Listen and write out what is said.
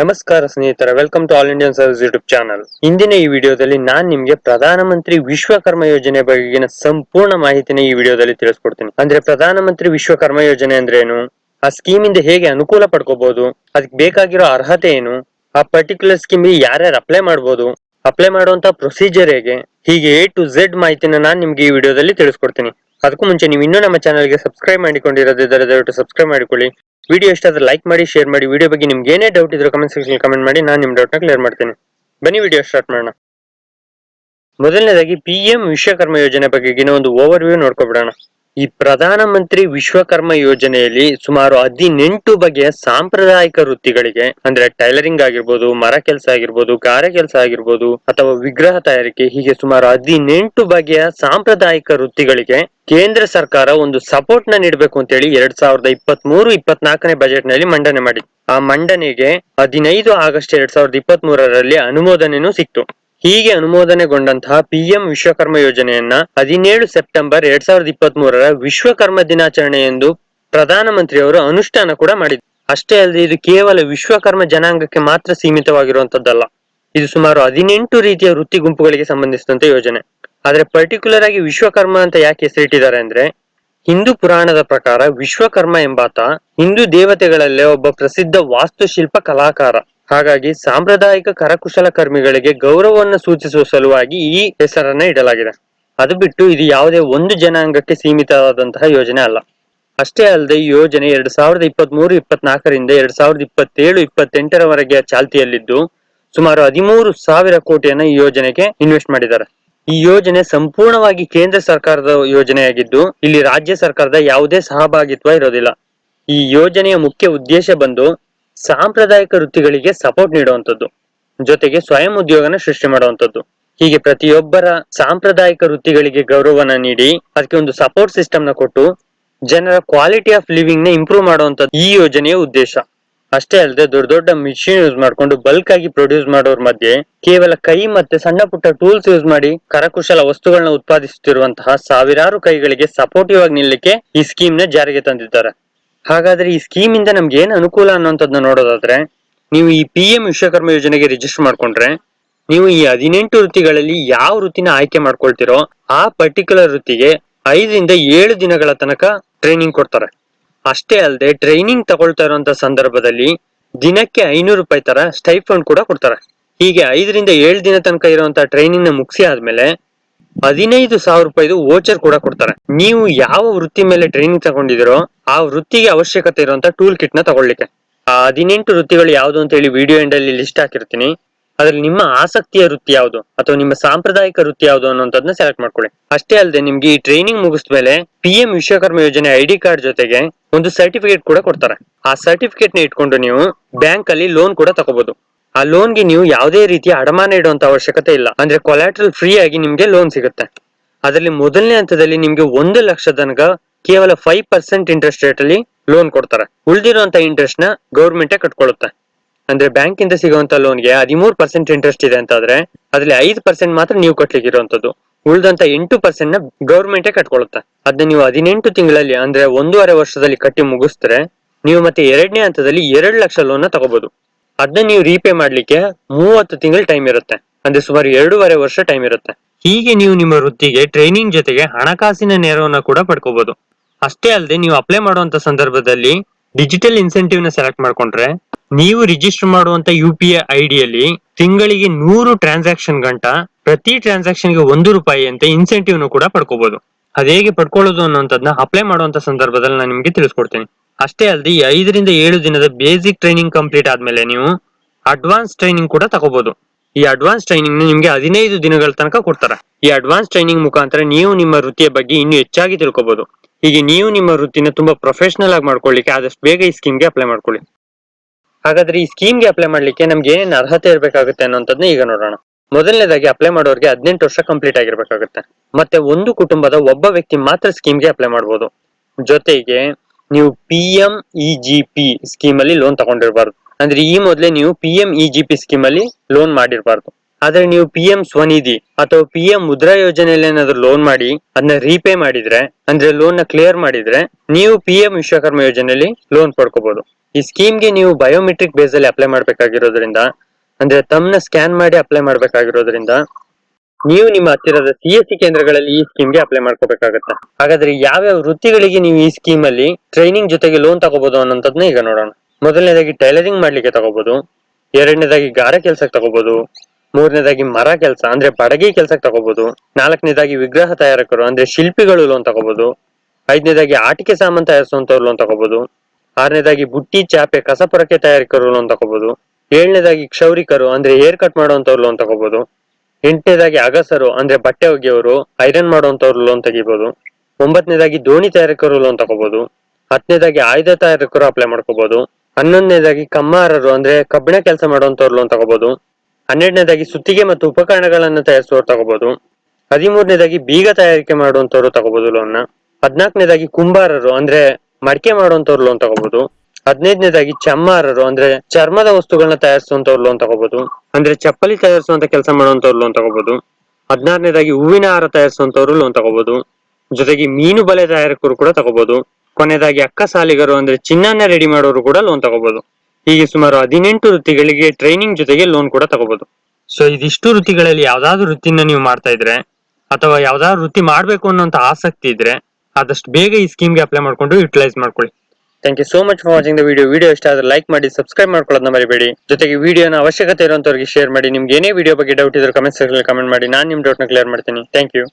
ನಮಸ್ಕಾರ ಸ್ನೇಹಿತರೆ welcome to all Indian service YouTube channel ಇಂದಿನ ಈ ವಿಡಿಯೋದಲ್ಲಿ ನಾನ್ ನಿಮ್ಗೆ ಪ್ರಧಾನಮಂತ್ರಿ ವಿಶ್ವಕರ್ಮ ಯೋಜನೆ ಬಗೆಗಿನ ಸಂಪೂರ್ಣ ಮಾಹಿತಿನ ಈ ವಿಡಿಯೋದಲ್ಲಿ ತಿಳಿಸ್ಕೊಡ್ತೀನಿ. ಅಂದ್ರೆ ಪ್ರಧಾನಮಂತ್ರಿ ವಿಶ್ವಕರ್ಮ ಯೋಜನೆ ಅಂದ್ರೆ ಏನು? ಆ ಸ್ಕೀಮ್ ಇಂದ ಹೇಗೆ ಅನುಕೂಲ ಪಡ್ಕೋಬಹುದು ಅದಕ್ಕೆ ಬೇಕಾಗಿರೋ ಅರ್ಹತೆ ಏನು? ಆ ಪರ್ಟಿಕ್ಯುಲರ್ ಸ್ಕೀಮ್ ಯಾರ್ಯಾರು ಅಪ್ಲೈ ಮಾಡಬಹುದು ಅಪ್ಲೈ ಮಾಡುವಂತ ಪ್ರೊಸೀಜರ್ ಹೇಗೆ? ಹೀಗೆ ಎ ಟು ಝೆಡ್ ಮಾಹಿತಿನ ನಾನ್ ನಿಮ್ಗೆ ಈ ವಿಡಿಯೋದಲ್ಲಿ ತಿಳಿಸ್ಕೊಡ್ತೀನಿ. ಅದಕ್ಕೂ ಮುಂಚೆ ನೀವು ಇನ್ನೂ ನಮ್ಮ ಚಾನಲ್ಗೆ ಸಬ್ಸ್ಕ್ರೈಬ್ ಮಾಡಿಕೊಂಡಿರೋದಿದ್ದರೆ ದಯವಿಟ್ಟು ಸಬ್ಸ್ಕ್ರೈಬ್ ಮಾಡಿಕೊಳ್ಳಿ. ವಿಡಿಯೋ ಇಷ್ಟ ಆದರೆ ಲೈಕ್ ಮಾಡಿ ಶೇರ್ ಮಾಡಿ. ವಿಡಿಯೋ ಬಗ್ಗೆ ನಿಮ್ಗೆ ಏನೇ ಡೌಟ್ ಇದ್ರೆ ಕಮೆಂಟ್ ಸೆಕ್ಷನ್ ಕಮೆಂಟ್ ಮಾಡಿ, ನಾನು ನಿಮ್ಮ ಡೌಟ್ನ ಕ್ಲಿಯರ್ ಮಾಡ್ತೀನಿ. ಬನ್ನಿ ವಿಡಿಯೋ ಸ್ಟಾರ್ಟ್ ಮಾಡೋಣ. ಮೊದಲನೇದಾಗಿ ಪಿ ಎಂ ವಿಶ್ವಕರ್ಮ ಯೋಜನೆ ಬಗ್ಗೆ ಒಂದು ಓವರ್ ವ್ಯೂ ನೋಡ್ಕೊಬಿಡೋಣ. ಈ ಪ್ರಧಾನಮಂತ್ರಿ ವಿಶ್ವಕರ್ಮ ಯೋಜನೆಯಲ್ಲಿ ಸುಮಾರು ಹದಿನೆಂಟು ಬಗೆಯ ಸಾಂಪ್ರದಾಯಿಕ ವೃತ್ತಿಗಳಿಗೆ, ಅಂದ್ರೆ ಟೈಲರಿಂಗ್ ಆಗಿರ್ಬೋದು, ಮರ ಕೆಲಸ ಆಗಿರ್ಬೋದು, ಗಾರೆ ಕೆಲಸ ಆಗಿರ್ಬೋದು, ಅಥವಾ ವಿಗ್ರಹ ತಯಾರಿಕೆ, ಹೀಗೆ ಸುಮಾರು ಹದಿನೆಂಟು ಬಗೆಯ ಸಾಂಪ್ರದಾಯಿಕ ವೃತ್ತಿಗಳಿಗೆ ಕೇಂದ್ರ ಸರ್ಕಾರ ಒಂದು ಸಪೋರ್ಟ್ನ ನೀಡಬೇಕು ಅಂತ ಹೇಳಿ ಎರಡ್ ಸಾವಿರದ ಇಪ್ಪತ್ತ್ ಮೂರು ಇಪ್ಪತ್ನಾಲ್ಕನೇ ಬಜೆಟ್ನಲ್ಲಿ ಮಂಡನೆ ಮಾಡಿ ಆ ಮಂಡನೆಗೆ ಹದಿನೈದು ಆಗಸ್ಟ್ ಎರಡ್ ಸಾವಿರದ ಇಪ್ಪತ್ತ್ ಮೂರರಲ್ಲಿ ಅನುಮೋದನೆನೂ ಸಿಕ್ತು. ಹೀಗೆ ಅನುಮೋದನೆಗೊಂಡಂತಹ ಪಿಎಂ ವಿಶ್ವಕರ್ಮ ಯೋಜನೆಯನ್ನ ಹದಿನೇಳು ಸೆಪ್ಟೆಂಬರ್ ಎರಡ್ ಸಾವಿರದ ಇಪ್ಪತ್ತ್ ಮೂರರ ವಿಶ್ವಕರ್ಮ ದಿನಾಚರಣೆ ಎಂದು ಪ್ರಧಾನಮಂತ್ರಿಯವರು ಅನುಷ್ಠಾನ ಕೂಡ ಮಾಡಿದ್ರು. ಅಷ್ಟೇ ಅಲ್ಲದೆ ಇದು ಕೇವಲ ವಿಶ್ವಕರ್ಮ ಜನಾಂಗಕ್ಕೆ ಮಾತ್ರ ಸೀಮಿತವಾಗಿರುವಂತದ್ದಲ್ಲ. ಇದು ಸುಮಾರು ಹದಿನೆಂಟು ರೀತಿಯ ವೃತ್ತಿ ಗುಂಪುಗಳಿಗೆ ಸಂಬಂಧಿಸಿದಂತ ಯೋಜನೆ. ಆದ್ರೆ ಪರ್ಟಿಕ್ಯುಲರ್ ಆಗಿ ವಿಶ್ವಕರ್ಮ ಅಂತ ಯಾಕೆ ಹೆಸರಿಟ್ಟಿದ್ದಾರೆ ಅಂದ್ರೆ, ಹಿಂದೂ ಪುರಾಣದ ಪ್ರಕಾರ ವಿಶ್ವಕರ್ಮ ಎಂಬಾತ ಹಿಂದೂ ದೇವತೆಗಳಲ್ಲೇ ಒಬ್ಬ ಪ್ರಸಿದ್ಧ ವಾಸ್ತುಶಿಲ್ಪ ಕಲಾಕಾರ. ಹಾಗಾಗಿ ಸಾಂಪ್ರದಾಯಿಕ ಕರಕುಶಲ ಕರ್ಮಿಗಳಿಗೆ ಗೌರವವನ್ನು ಸೂಚಿಸುವ ಸಲುವಾಗಿ ಈ ಹೆಸರನ್ನ ಇಡಲಾಗಿದೆ. ಅದು ಬಿಟ್ಟು ಇದು ಯಾವುದೇ ಒಂದು ಜನಾಂಗಕ್ಕೆ ಸೀಮಿತವಾದಂತಹ ಯೋಜನೆ ಅಲ್ಲ. ಅಷ್ಟೇ ಅಲ್ಲದೆ ಈ ಯೋಜನೆ ಎರಡ್ ಸಾವಿರದ ಇಪ್ಪತ್ತ್ ಮೂರು ಇಪ್ಪತ್ನಾಲ್ಕರಿಂದ ಎರಡ್ ಸಾವಿರದ ಇಪ್ಪತ್ತೇಳು, ಇಪ್ಪತ್ತೆಂಟರವರೆಗೆ ಚಾಲ್ತಿಯಲ್ಲಿದ್ದು ಸುಮಾರು ಹದಿಮೂರು ಸಾವಿರ ಕೋಟಿಯನ್ನ ಈ ಯೋಜನೆಗೆ ಇನ್ವೆಸ್ಟ್ ಮಾಡಿದ್ದಾರೆ. ಈ ಯೋಜನೆ ಸಂಪೂರ್ಣವಾಗಿ ಕೇಂದ್ರ ಸರ್ಕಾರದ ಯೋಜನೆಯಾಗಿದ್ದು ಇಲ್ಲಿ ರಾಜ್ಯ ಸರ್ಕಾರದ ಯಾವುದೇ ಸಹಭಾಗಿತ್ವ ಇರೋದಿಲ್ಲ. ಈ ಯೋಜನೆಯ ಮುಖ್ಯ ಉದ್ದೇಶ ಬಂದು ಸಾಂಪ್ರದಾಯಿಕ ವೃತ್ತಿಗಳಿಗೆ ಸಪೋರ್ಟ್ ನೀಡುವಂತದ್ದು ಜೊತೆಗೆ ಸ್ವಯಂ ಉದ್ಯೋಗನ ಸೃಷ್ಟಿ ಮಾಡುವಂತದ್ದು ಹೀಗೆ ಪ್ರತಿಯೊಬ್ಬರ ಸಾಂಪ್ರದಾಯಿಕ ವೃತ್ತಿಗಳಿಗೆ ಗೌರವನ ನೀಡಿ, ಅದಕ್ಕೆ ಒಂದು ಸಪೋರ್ಟ್ ಸಿಸ್ಟಮ್ನ ಕೊಟ್ಟು ಜನರ ಕ್ವಾಲಿಟಿ ಆಫ್ ಲಿವಿಂಗ್ನ ಇಂಪ್ರೂವ್ ಮಾಡುವಂತದ್ದು ಈ ಯೋಜನೆಯ ಉದ್ದೇಶ. ಅಷ್ಟೇ ಅಲ್ಲದೆ ದೊಡ್ಡ ದೊಡ್ಡ ಮಿಷಿನ್ ಯೂಸ್ ಮಾಡ್ಕೊಂಡು ಬಲ್ಕ್ ಆಗಿ ಪ್ರೊಡ್ಯೂಸ್ ಮಾಡೋರ್ ಮಧ್ಯೆ ಕೇವಲ ಕೈ ಮತ್ತೆ ಸಣ್ಣ ಪುಟ್ಟ ಟೂಲ್ಸ್ ಯೂಸ್ ಮಾಡಿ ಕರಕುಶಲ ವಸ್ತುಗಳನ್ನ ಉತ್ಪಾದಿಸುತ್ತಿರುವಂತಹ ಸಾವಿರಾರು ಕೈಗಳಿಗೆ ಸಪೋರ್ಟಿವ್ ಆಗಿ ನಿಲ್ಲಕ್ಕೆ ಈ ಸ್ಕೀಮ್ನ ಜಾರಿಗೆ ತಂದಿದ್ದಾರೆ. ಹಾಗಾದ್ರೆ ಈ ಸ್ಕೀಮ್ ಇಂದ ನಮ್ಗೆ ಏನ್ ಅನುಕೂಲ ಅನ್ನೋಂಥದ್ನ ನೋಡೋದಾದ್ರೆ, ನೀವು ಈ ಪಿ ಎಂ ವಿಶ್ವಕರ್ಮ ಯೋಜನೆಗೆ ರಿಜಿಸ್ಟರ್ ಮಾಡ್ಕೊಂಡ್ರೆ, ನೀವು ಈ ಹದಿನೆಂಟು ವೃತ್ತಿಗಳಲ್ಲಿ ಯಾವ ವೃತ್ತಿನ ಆಯ್ಕೆ ಮಾಡ್ಕೊಳ್ತಿರೋ, ಆ ಪರ್ಟಿಕ್ಯುಲರ್ ವೃತ್ತಿಗೆ ಐದರಿಂದ ಏಳು ದಿನಗಳ ತನಕ ಟ್ರೈನಿಂಗ್ ಕೊಡ್ತಾರೆ. ಅಷ್ಟೇ ಅಲ್ಲದೆ ಟ್ರೈನಿಂಗ್ ತಗೊಳ್ತಾ ಇರುವಂತ ಸಂದರ್ಭದಲ್ಲಿ ದಿನಕ್ಕೆ ಐನೂರು ರೂಪಾಯಿ ತರ ಸ್ಟೈಫಂಡ್ ಕೂಡ ಕೊಡ್ತಾರೆ. ಹೀಗೆ ಐದರಿಂದ ಏಳು ದಿನ ತನಕ ಇರುವಂತ ಟ್ರೈನಿಂಗ್ನ ಮುಗಿಸಿ ಆದ್ಮೇಲೆ ಹದಿನೈದು ಸಾವಿರ ರೂಪಾಯಿದು ವೋಚರ್ ಕೂಡ ಕೊಡ್ತಾರೆ. ನೀವು ಯಾವ ವೃತ್ತಿ ಮೇಲೆ ಟ್ರೈನಿಂಗ್ ತಗೊಂಡಿದಿರೋ ಆ ವೃತ್ತಿಗೆ ಅವಶ್ಯಕತೆ ಇರುವಂತ ಟೂಲ್ ಕಿಟ್ನ ತಗೊಳ್ಳಿಕ್ಕೆ. ಆ ಹದಿನೆಂಟು ವೃತ್ತಿಗಳು ಯಾವ್ದು ಅಂತ ಹೇಳಿ ವಿಡಿಯೋ ಎಂಡ್ ಅಲ್ಲಿ ಲಿಸ್ಟ್ ಹಾಕಿರ್ತೀನಿ. ಅದ್ರಲ್ಲಿ ನಿಮ್ಮ ಆಸಕ್ತಿಯ ವೃತ್ತಿ ಯಾವುದು ಅಥವಾ ನಿಮ್ಮ ಸಾಂಪ್ರದಾಯಿಕ ವೃತ್ತಿ ಯಾವುದು ಅನ್ನೋದನ್ನ ಸೆಲೆಕ್ಟ್ ಮಾಡ್ಕೊಳ್ಳಿ. ಅಷ್ಟೇ ಅಲ್ಲದೆ ನಿಮ್ಗೆ ಈ ಟ್ರೈನಿಂಗ್ ಮುಗಿಸ್ಮೇಲೆ ಪಿ ಎಂ ವಿಶ್ವಕರ್ಮ ಯೋಜನೆ ಐಡಿ ಕಾರ್ಡ್ ಜೊತೆಗೆ ಒಂದು ಸರ್ಟಿಫಿಕೇಟ್ ಕೂಡ ಕೊಡ್ತಾರೆ. ಆ ಸರ್ಟಿಫಿಕೇಟ್ನ ಇಟ್ಕೊಂಡು ನೀವು ಬ್ಯಾಂಕ್ ಅಲ್ಲಿ ಲೋನ್ ಕೂಡ ತಗೋಬಹುದು ಆ ಲೋನ್ಗೆ ನೀವು ಯಾವುದೇ ರೀತಿಯ ಅಡಮಾನ ಇಡುವಂತ ಅವಶ್ಯಕತೆ ಇಲ್ಲ. ಅಂದ್ರೆ ಕೊಲಾಟ್ರಲ್ ಫ್ರೀ ಆಗಿ ನಿಮ್ಗೆ ಲೋನ್ ಸಿಗುತ್ತೆ. ಅದರಲ್ಲಿ ಮೊದಲನೇ ಹಂತದಲ್ಲಿ ನಿಮ್ಗೆ ಒಂದು ಲಕ್ಷ ತನಕ ಕೇವಲ ಫೈವ್ ಪರ್ಸೆಂಟ್ ಇಂಟ್ರೆಸ್ಟ್ ರೇಟ್ ಅಲ್ಲಿ ಲೋನ್ ಕೊಡ್ತಾರೆ. ಉಳಿದಿರುವಂತ ಇಂಟ್ರೆಸ್ಟ್ನ ಗೌರ್ಮೆಂಟೇ ಕಟ್ಕೊಳ್ಳುತ್ತೆ. ಅಂದ್ರೆ ಬ್ಯಾಂಕ್ ಇಂದ ಸಿಗುವಂತ ಲೋನ್ಗೆ ಹದಿಮೂರು ಪರ್ಸೆಂಟ್ ಇಂಟ್ರೆಸ್ಟ್ ಇದೆ ಅಂತ ಆದ್ರೆ ಅದ್ರಲ್ಲಿ ಐದು ಪರ್ಸೆಂಟ್ ಮಾತ್ರ ನೀವು ಕಟ್ಲಿಕ್ಕೆ ಇರುವಂತದ್ದು. ಉಳಿದಂತ ಎಂಟು ಪರ್ಸೆಂಟ್ನ ಗೌರ್ಮೆಂಟೇ ಕಟ್ಕೊಳ್ಳುತ್ತೆ. ಅದನ್ನ ನೀವು ಹದಿನೆಂಟು ತಿಂಗಳಲ್ಲಿ ಅಂದ್ರೆ ಒಂದೂವರೆ ವರ್ಷದಲ್ಲಿ ಕಟ್ಟಿ ಮುಗಿಸಿದ್ರೆ ನೀವು ಮತ್ತೆ ಎರಡನೇ ಹಂತದಲ್ಲಿ ಎರಡು ಲಕ್ಷ ಲೋನ್ನ ತಗೋಬಹುದು ಅದನ್ನ ನೀವು ರೀಪೇ ಮಾಡ್ಲಿಕ್ಕೆ ಮೂವತ್ತು ತಿಂಗಳು ಟೈಮ್ ಇರುತ್ತೆ. ಅಂದ್ರೆ ಸುಮಾರು ಎರಡೂವರೆ ವರ್ಷ ಟೈಮ್ ಇರುತ್ತೆ. ಹೀಗೆ ನೀವು ನಿಮ್ಮ ವೃತ್ತಿಗೆ ಟ್ರೈನಿಂಗ್ ಜೊತೆಗೆ ಹಣಕಾಸಿನ ನೆರವನ್ನ ಕೂಡ ಪಡ್ಕೋಬಹುದು ಅಷ್ಟೇ ಅಲ್ಲದೆ ನೀವು ಅಪ್ಲೈ ಮಾಡುವಂತ ಸಂದರ್ಭದಲ್ಲಿ ಡಿಜಿಟಲ್ ಇನ್ಸೆಂಟಿವ್ನ ಸೆಲೆಕ್ಟ್ ಮಾಡ್ಕೊಂಡ್ರೆ ನೀವು ರಿಜಿಸ್ಟರ್ ಮಾಡುವಂತ ಯು ಪಿ ಐ ಐಡಿಯಲ್ಲಿ ತಿಂಗಳಿಗೆ ನೂರು ಟ್ರಾನ್ಸಾಕ್ಷನ್ ಗಂಟ ಪ್ರತಿ ಟ್ರಾನ್ಸಾಕ್ಷನ್ಗೆ ಒಂದು ರೂಪಾಯಿ ಅಂತ ಇನ್ಸೆಂಟಿವ್ ಕೂಡ ಪಡ್ಕೋಬಹುದು ಅದೇಗೆ ಹೇಗೆ ಪಡ್ಕೊಳ್ಳೋದು ಅನ್ನೋಂಥದ್ನ ಅಪ್ಲೈ ಮಾಡುವಂತ ಸಂದರ್ಭದಲ್ಲಿ ನಾನು ನಿಮಗೆ ತಿಳಿಸ್ಕೊಡ್ತೀನಿ. ಅಷ್ಟೇ ಅಲ್ಲದೆ ಐದರಿಂದ ಏಳು ದಿನದ ಬೇಸಿಕ್ ಟ್ರೈನಿಂಗ್ ಕಂಪ್ಲೀಟ್ ಆದ್ಮೇಲೆ ನೀವು ಅಡ್ವಾನ್ಸ್ ಟ್ರೈನಿಂಗ್ ಕೂಡ ತಗೋಬಹುದು ಈ ಅಡ್ವಾನ್ಸ್ ಟ್ರೈನಿಂಗ್ ನಿಮ್ಗೆ ಹದಿನೈದು ದಿನಗಳ ತನಕ ಕೊಡ್ತಾರೆ. ಈ ಅಡ್ವಾನ್ಸ್ ಟ್ರೈನಿಂಗ್ ಮುಖಾಂತರ ನೀವು ನಿಮ್ಮ ವೃತ್ತಿಯ ಬಗ್ಗೆ ಇನ್ನೂ ಹೆಚ್ಚಾಗಿ ತಿಳ್ಕೊಬಹುದು ಹೀಗೆ ನೀವು ನಿಮ್ಮ ವೃತ್ತಿನ ತುಂಬಾ ಪ್ರೊಫೆಷನಲ್ ಆಗಿ ಮಾಡ್ಕೊಳ್ಳಿಕ್ಕೆ ಆದಷ್ಟು ಬೇಗ ಈ ಸ್ಕೀಮ್ಗೆ ಅಪ್ಲೈ ಮಾಡ್ಕೊಳ್ಳಿ. ಹಾಗಾದ್ರೆ ಈ ಸ್ಕೀಮ್ಗೆ ಅಪ್ಲೈ ಮಾಡ್ಲಿಕ್ಕೆ ನಮ್ಗೆ ಏನೇನು ಅರ್ಹತೆ ಇರಬೇಕಾಗುತ್ತೆ ಅನ್ನೋಂಥದ್ನ ಈಗ ನೋಡೋಣ. ಮೊದಲನೇದಾಗಿ ಅಪ್ಲೈ ಮಾಡೋರಿಗೆ ಹದಿನೆಂಟು ವರ್ಷ ಕಂಪ್ಲೀಟ್ ಆಗಿರ್ಬೇಕಾಗುತ್ತೆ. ಮತ್ತೆ ಒಂದು ಕುಟುಂಬದ ಒಬ್ಬ ವ್ಯಕ್ತಿ ಮಾತ್ರ ಸ್ಕೀಮ್ಗೆ ಅಪ್ಲೈ ಮಾಡಬಹುದು ಜೊತೆಗೆ ನೀವು P M E G P scheme ಅಲ್ಲಿ ಲೋನ್ ತಗೊಂಡಿರಬಾರ್ದು. ಅಂದ್ರೆ ಈ ಮೊದಲೇ ನೀವು P M E G P scheme ಅಲ್ಲಿ ಲೋನ್ ಮಾಡಿರಬಾರ್ದು. ಆದ್ರೆ ನೀವು ಪಿ ಎಂ ಸ್ವನಿಧಿ ಅಥವಾ ಪಿ ಎಂ ಮುದ್ರಾ ಯೋಜನೆಯಲ್ಲಿ ಏನಾದ್ರು ಲೋನ್ ಮಾಡಿ ಅದನ್ನ ರೀಪೇ ಮಾಡಿದ್ರೆ, ಅಂದ್ರೆ ಲೋನ್ನ ಕ್ಲಿಯರ್ ಮಾಡಿದ್ರೆ, ನೀವು ಪಿ ಎಂ ವಿಶ್ವಕರ್ಮ ಯೋಜನೆಯಲ್ಲಿ ಲೋನ್ ಪಡ್ಕೋಬಹುದು ಈ ಸ್ಕೀಮ್ಗೆ ನೀವು ಬಯೋಮೆಟ್ರಿಕ್ ಬೇಸ್ ಅಲ್ಲಿ ಅಪ್ಲೈ ಮಾಡ್ಬೇಕಾಗಿರೋದ್ರಿಂದ, ಅಂದ್ರೆ ತಮ್ಮನ್ನ ಸ್ಕ್ಯಾನ್ ಮಾಡಿ ಅಪ್ಲೈ ಮಾಡ್ಬೇಕಾಗಿರೋದ್ರಿಂದ ನೀವು ನಿಮ್ಮ ಹತ್ತಿರದ ಸಿ ಎಸ್ ಸಿ ಕೇಂದ್ರಗಳಲ್ಲಿ ಈ ಸ್ಕೀಮ್ಗೆ ಅಪ್ಲೈ ಮಾಡ್ಕೋಬೇಕಾಗತ್ತೆ. ಹಾಗಾದ್ರೆ ಯಾವ್ಯಾವ ವೃತ್ತಿಗಳಿಗೆ ನೀವು ಈ ಸ್ಕೀಮ್ ಅಲ್ಲಿ ಟ್ರೈನಿಂಗ್ ಜೊತೆಗೆ ಲೋನ್ ತಗೋಬಹುದು ಅನ್ನೋದನ್ನ ಈಗ ನೋಡೋಣ. ಮೊದಲನೇದಾಗಿ ಟೈಲರಿಂಗ್ ಮಾಡ್ಲಿಕ್ಕೆ ತಗೋಬಹುದು ಎರಡನೇದಾಗಿ ಗಾರೆ ಕೆಲ್ಸಕ್ಕೆ ತಗೋಬಹುದು ಮೂರನೇದಾಗಿ ಮರ ಕೆಲಸ, ಅಂದ್ರೆ ಬಡಗಿ ಕೆಲ್ಸಕ್ಕೆ ತಗೋಬಹುದು ನಾಲ್ಕನೇದಾಗಿ ವಿಗ್ರಹ ತಯಾರಕರು, ಅಂದ್ರೆ ಶಿಲ್ಪಿಗಳು ಲೋನ್ ತಗೋಬಹುದು ಐದನೇದಾಗಿ ಆಟಿಕೆ ಸಾಮಾನು ತಯಾರಿಸುವಂತವ್ರು ಲೋನ್ ತಗೋಬಹುದು ಆರನೇದಾಗಿ ಬುಟ್ಟಿ, ಚಾಪೆ, ಕಸಪೊರಕೆ ತಯಾರಿಕರು ಲೋನ್ ತಗೋಬಹುದು ಏಳನೇದಾಗಿ ಕ್ಷೌರಿಕರು, ಅಂದ್ರೆ ಹೇರ್ ಕಟ್ ಮಾಡುವಂತವ್ರು ಲೋನ್ ತಗೋಬಹುದು ಎಂಟನೇದಾಗಿ ಅಗಸರು, ಅಂದ್ರೆ ಬಟ್ಟೆ ಒಗೆಯವರು, ಐರನ್ ಮಾಡುವಂತವ್ರು ಲೋನ್ ತೆಗಿಬಹುದು ಒಂಬತ್ತನೇದಾಗಿ ದೋಣಿ ತಯಾರಕರು ಲೋನ್ ತಗೋಬಹುದು ಹತ್ತನೇದಾಗಿ ಆಯುಧ ತಯಾರಕರು ಅಪ್ಲೈ ಮಾಡ್ಕೋಬಹುದು ಹನ್ನೊಂದನೇದಾಗಿ ಕಮ್ಮಾರರು, ಅಂದ್ರೆ ಕಬ್ಬಿಣ ಕೆಲಸ ಮಾಡುವಂತವ್ರು ಲೋನ್ ತಗೋಬಹುದು ಹನ್ನೆರಡನೇದಾಗಿ ಸುತ್ತಿಗೆ ಮತ್ತು ಉಪಕರಣಗಳನ್ನು ತಯಾರಿಸುವವರು ತಗೋಬಹುದು ಹದಿಮೂರನೇದಾಗಿ ಬೀಗ ತಯಾರಿಕೆ ಮಾಡುವಂತವ್ರು ತಗೋಬಹುದು ಲೋನ್ನ ಹದಿನಾಲ್ಕನೇದಾಗಿ ಕುಂಬಾರರು, ಅಂದ್ರೆ ಮಡಿಕೆ ಮಾಡುವಂತವ್ರು ಲೋನ್ ತಗೋಬಹುದು ಹದಿನೈದನೇದಾಗಿ ಚಮ್ಮಾರರು ಅಂದ್ರೆ ಚರ್ಮದ ವಸ್ತುಗಳನ್ನ ತಯಾರಿಸುವಂತವ್ರು ಲೋನ್ ತಗೋಬಹುದು ಅಂದ್ರೆ ಚಪ್ಪಲಿ ತಯಾರಿಸುವಂತ ಕೆಲಸ ಮಾಡುವಂತವ್ರು ಲೋನ್ ತಗೋಬಹುದು ಹದಿನಾರನೇದಾಗಿ ಹೂವಿನ ಹಾರ ತಯಾರಿಸುವಂತವ್ರು ಲೋನ್ ತಗೋಬಹುದು ಜೊತೆಗೆ ಮೀನು ಬಲೆ ತಯಾರಕರು ಕೂಡ ತಗೋಬಹುದು ಕೊನೆಯದಾಗಿ ಅಕ್ಕ ಸಾಲಿಗರು, ಅಂದ್ರೆ ಚಿನ್ನನ ರೆಡಿ ಮಾಡೋರು ಕೂಡ ಲೋನ್ ತಗೋಬಹುದು ಹೀಗೆ ಸುಮಾರು ಹದಿನೆಂಟು ವೃತ್ತಿಗಳಿಗೆ ಟ್ರೈನಿಂಗ್ ಜೊತೆಗೆ ಲೋನ್ ಕೂಡ ತಗೋಬಹುದು ಸೊ ಇದಿಷ್ಟು ವೃತ್ತಿಗಳಲ್ಲಿ ಯಾವ್ದಾದ್ರು ವೃತ್ತಿನ ನೀವು ಮಾಡ್ತಾ ಇದ್ರೆ, ಅಥವಾ ಯಾವ್ದಾದ್ರು ವೃತ್ತಿ ಮಾಡ್ಬೇಕು ಅನ್ನೋಂತ ಆಸಕ್ತಿ ಇದ್ರೆ, ಆದಷ್ಟು ಬೇಗ ಈ ಸ್ಕೀಮ್ಗೆ ಅಪ್ಲೈ ಮಾಡ್ಕೊಂಡು ಯುಟಿಲೈಸ್ ಮಾಡ್ಕೊಳ್ಳಿ. Thank you so much for watching the video video ಇಷ್ಟ ಆದರೆ ಲೈಕ್ ಮಾಡಿ ಸಬ್ಸ್ಕ್ರೈಬ್ ಮಾಡ್ಕೊಳ್ಳೋದನ್ನ ಮರಿಬೇಡಿ. ಜೊತೆಗೆ ವಿಡಿಯೋನ ಅವಶ್ಯಕತೆ ಇರುವಂತವ್ರಿಗೆ ಶೇರ್ ಮಾಡಿ. ನಿಮ್ಗೆ ಏನೇ ವಿಡಿಯೋ ಬಗ್ಗೆ ಡೌಟ್ ಇದ್ರೆ ಕಮೆಂಟ್ ಸೆಕ್ಷನ್ ಕಮೆಂಟ್ ಮಾಡಿ. ನಾನು ನಿಮ್ ಡೌಟ್ನ ಕ್ಲಿಯರ್ ಮಾಡ್ತೀನಿ. Thank you